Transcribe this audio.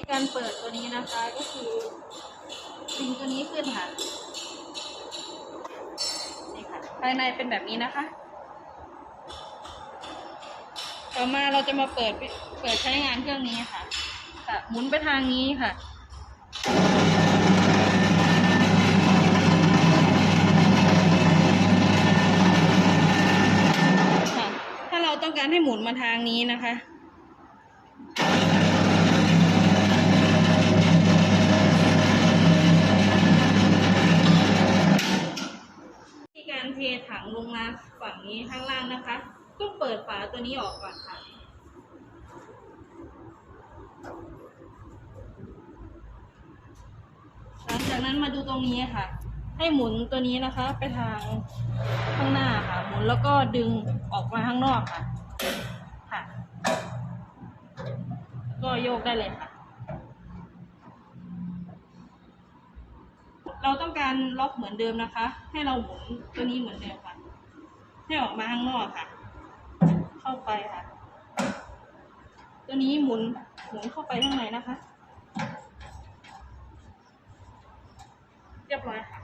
ธีการเปิดตัวนี้นะคะก็คือดึงตัวนี้ขึ้นค่ะนี่ค่ะภายในเป็นแบบนี้นะคะ ต่อมาเราจะมาเปิดเปิดใช้งานเครื่องนี้ค่ะค่ะหมุนไปทางนี้ค่ะค่ะถ้าเราต้องการให้หมุนมาทางนี้นะคะ เทถังลงมาฝั่งนี้ข้างล่างนะคะ ต้องเปิดฝาตัวนี้ออกก่อนค่ะ หลังจากนั้นมาดูตรงนี้ค่ะ ให้หมุนตัวนี้นะคะ ไปทางข้างหน้าค่ะ หมุนแล้วก็ดึงออกมาข้างนอกค่ะ ค่ะ ก็โยกได้เลยค่ะ เราต้องการล็อกเหมือนเดิมนะคะ ให้เราหมุนตัวนี้เหมือนเดิมค่ะ ให้ออกมาข้างนอกค่ะ เข้าไปค่ะ ตัวนี้หมุนหมุนเข้าไปข้างในนะคะ เรียบร้อยค่ะ